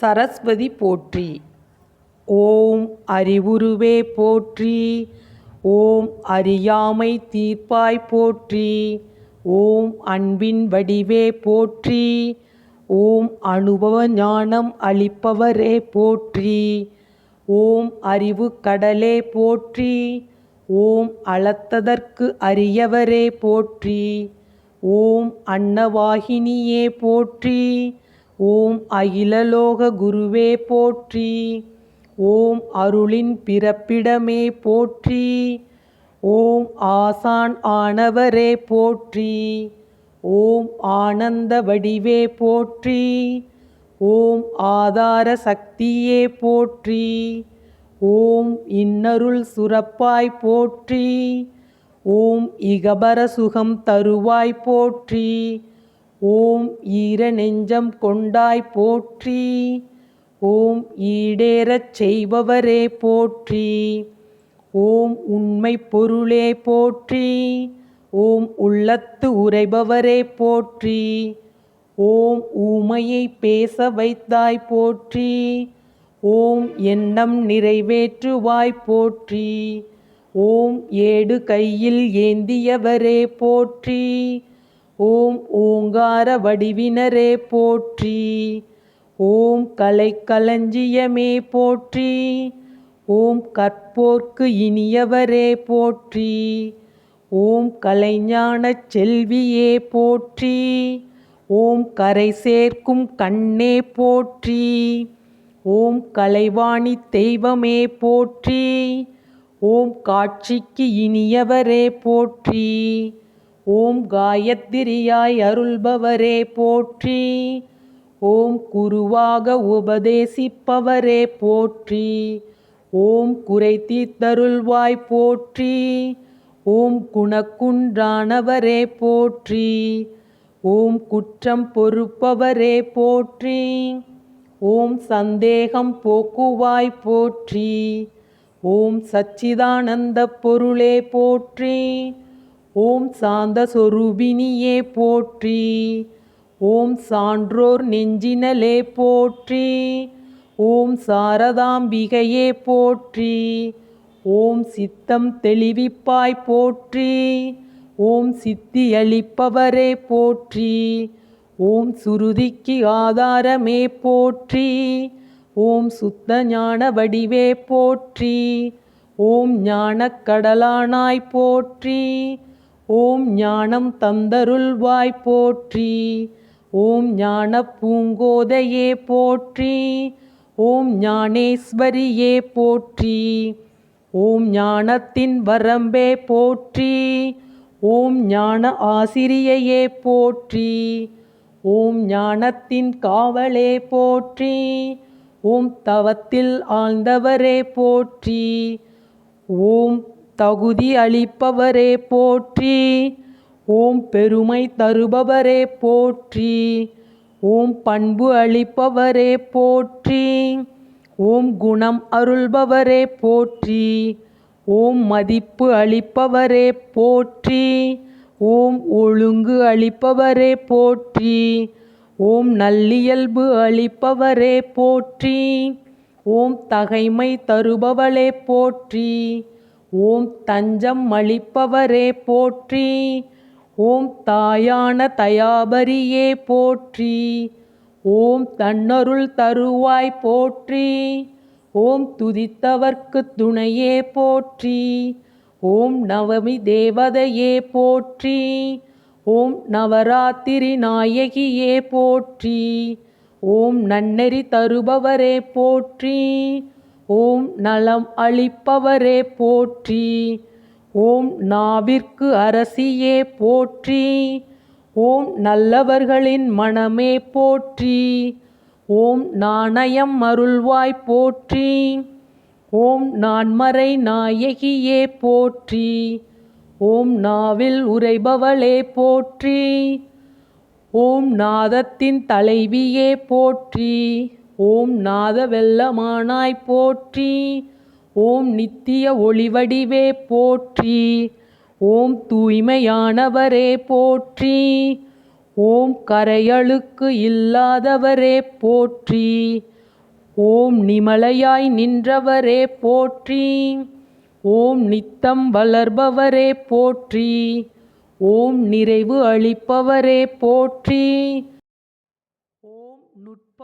சரஸ்வதி போற்றி. ஓம் அறிவுருவே போற்றி. ஓம் அறியாமை தீர்ப்பாய் போற்றி. ஓம் அன்பின் வடிவே போற்றி. ஓம் அனுபவ ஞானம் அளிப்பவரே போற்றி. ஓம் அறிவு கடலே போற்றி. ஓம் அளத்ததற்கு அரியவரே போற்றி. ஓம் அன்னவாகினியே போற்றி. ஓம் அகிலலோக குருவே போற்றி. ஓம் அருளின் பிறப்பிடமே போற்றி. ஓம் ஆசான் ஆனவரே போற்றி. ஓம் ஆனந்த வடிவே போற்றி. ஓம் ஆதார சக்தியே போற்றி. ஓம் இன்னருள் சுரப்பாய் போற்றி. ஓம் இகபர சுகம் தருவாய் போற்றி. ஓம் ஈர நெஞ்சம் கொண்டாய் போற்றி. ஓம் ஈடேறச் செய்பவரே போற்றி. ஓம் உண்மை பொருளே போற்றி. ஓம் உள்ளத்து உரைபவரே போற்றி. ஓம் ஊமையை பேச வைத்தாய் போற்றி. ஓம் எண்ணம் நிறைவேற்றுவாய் போற்றி. ஓம் ஏடு கையில் ஏந்தியவரே போற்றி. ஓம் ஓங்கார வடிவினரே போற்றி. ஓம் கலை கலஞ்சியமே போற்றி. ஓம் கற்போர்க்கு இனியவரே போற்றி. ஓம் கலைஞானச் செல்வியே போற்றி. ஓம் கரை சேர்க்கும் கண்ணே போற்றி. ஓம் கலைவாணி தெய்வமே போற்றி. ஓம் காட்சிக்கு இனியவரே போற்றி. ஓம் காயத்திரியாய் அருள்பவரே போற்றி. ஓம் குருவாக உபதேசிப்பவரே போற்றி. ஓம் குறை தீத்தருள்வாய் போற்றி. ஓம் குணக்குன்றானவரே போற்றி. ஓம் குற்றம் பொறுப்பவரே போற்றி. ஓம் சந்தேகம் போக்குவாய் போற்றி. ஓம் சச்சிதானந்த பொருளே போற்றி. ஓம் சாந்த சொரூபினியே போற்றி. ஓம் சான்றோர் நெஞ்சினலே போற்றி. ஓம் சாரதாம்பிகையே போற்றி. ஓம் சித்தம் தெளிவிப்பாய் போற்றி. ஓம் சித்தி அளிப்பவரே போற்றி. ஓம் சுருதிக்கு ஆதாரமே போற்றி. ஓம் சுத்த ஞான வடிவே போற்றி. ஓம் ஞானக்கடலானாய் போற்றி. ஓம் ஞானம் தந்தருள்வாய் போற்றி. ஓம் ஞான பூங்கோதையே போற்றி. ஓம் ஞானேஸ்வரியே போற்றி. ஓம் ஞானத்தின் வரம்பே போற்றி. ஓம் ஞான ஆசிரியையே போற்றி. ஓம் ஞானத்தின் காவலே போற்றி. ஓம் தவத்தில் ஆழ்ந்தவரே போற்றி. ஓம் தகுதி அளிப்பவரே போற்றி. ஓம் பெருமை தருபவரே போற்றி. ஓம் பண்பு அளிப்பவரே போற்றி. ஓம் குணம் அருள்பவரே போற்றி. ஓம் மதிப்பு அளிப்பவரே போற்றி. ஓம் ஒழுங்கு அளிப்பவரே போற்றி. ஓம் நல்லியல்பு அளிப்பவரே போற்றி. ஓம் தகைமை தருபவளே போற்றி. ஓம் தஞ்சம் அளிப்பவரே போற்றி. ஓம் தாயான தயாபரியே போற்றி. ஓம் தன்னருள் தருவாய் போற்றி. ஓம் துதித்தவர்க்கு துணையே போற்றி. ஓம் நவமி தேவதையே போற்றி. ஓம் நவராத்திரி நாயகியே போற்றி. ஓம் நன்னெறி தருபவரே போற்றி. ஓம் நலம் அளிப்பவரே போற்றி. ஓம் நாவிற்கு அரசியே போற்றி. ஓம் நல்லவர்களின் மனமே போற்றி. ஓம் நாணயம் அருள்வாய் போற்றி. ஓம் நான்மறை நாயகியே போற்றி. ஓம் நாவில் உரைபவளே போற்றி. ஓம் நாதத்தின் தலைவியே போற்றி. ஓம் நாத வெல்லமானாய் போற்றி. ஓம் நித்திய ஒளிவடிவே போற்றி. ஓம் தூய்மையானவரே போற்றி. ஓம் கரையழுக்கு இல்லாதவரே போற்றி. ஓம் நிமலையாய் நின்றவரே போற்றி. ஓம் நித்தம் வளர்பவரே போற்றி. ஓம் நிறைவு அளிப்பவரே போற்றி.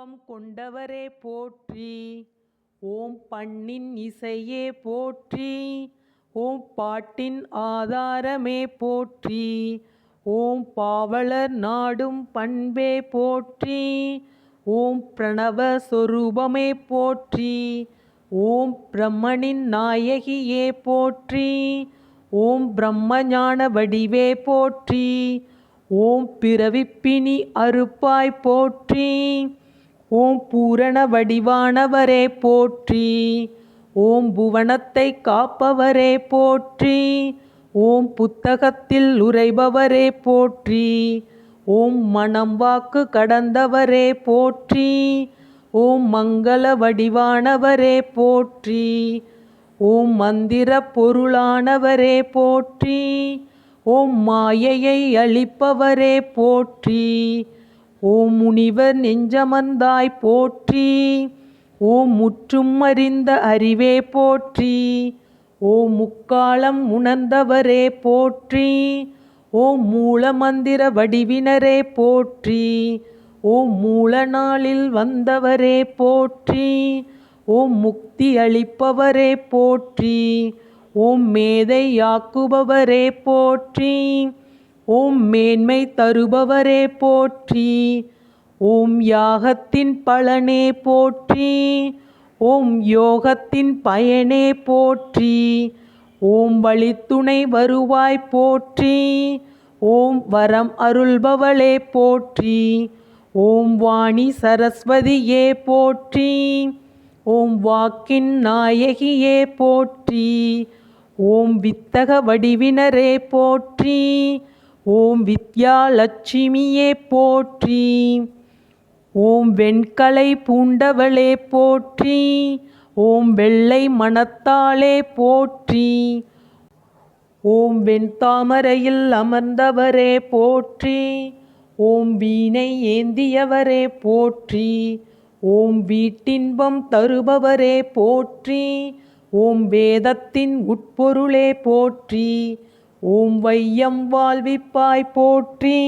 நுட்பம் கொண்டவரே போற்றி. ஓம் பண்ணின் இசையே போற்றி. ஓம் பாட்டின் ஆதாரமே போற்றி. ஓம் பாவலர் நாடும் பண்பே போற்றி. ஓம் பிரணவ சொரூபமே போற்றி. ஓம் பிரம்மனின் நாயகியே போற்றி. ஓம் பிரம்மஞான வடிவே போற்றி. ஓம் பிறவிப்பினி அறுப்பாய் போற்றி. ஓம் பூரண வடிவானவரே போற்றி. ஓம் புவனத்தை காப்பவரே போற்றி. ஓம் புத்தகத்தில் உரைபவரே போற்றி. ஓம் மனம் வாக்கு கடந்தவரே போற்றி. ஓம் மங்கள வடிவானவரே போற்றி. ஓம் மந்திர பொருளானவரே போற்றி. ஓம் மாயையை அழிப்பவரே போற்றி. ஓம் முனிவர் நெஞ்சமந்தாய் போற்றி ஓம் முற்றும் அறிந்த அறிவே போற்றி ஓம் முக்காலம் உணர்ந்தவரே போற்றி ஓம் மூலமந்திர வடிவினரே போற்றி ஓம் மூல நாளில் வந்தவரே போற்றி ஓம் முக்தி அளிப்பவரே போற்றி ஓம் மேதையாக்குபவரே போற்றி ஓம் மேன்மை தருபவரே போற்றி ஓம் யாகத்தின் பலனே போற்றி ஓம் யோகத்தின் பயனே போற்றி ஓம் வழித்துணை வருவாய் போற்றி ஓம் வரம் அருள்பவளே போற்றி ஓம் வாணி சரஸ்வதியே போற்றி ஓம் வாக்கின் நாயகியே போற்றி ஓம் வித்தக வடிவினரே போற்றி ஓம் வித்யாலட்சுமியே போற்றி. ஓம் வெண்கலை பூண்டவளே போற்றி. ஓம் வெள்ளை மனத்தாளே போற்றி. ஓம் வெண்தாமரையில் அமர்ந்தவரே போற்றி. ஓம் வீணை ஏந்தியவரே போற்றி. ஓம் வீட்டின்பம் தருபவரே போற்றி. ஓம் வேதத்தின் உட்பொருளே போற்றி. ஓம் வையம் வாழ்விப்பாய் போற்றி.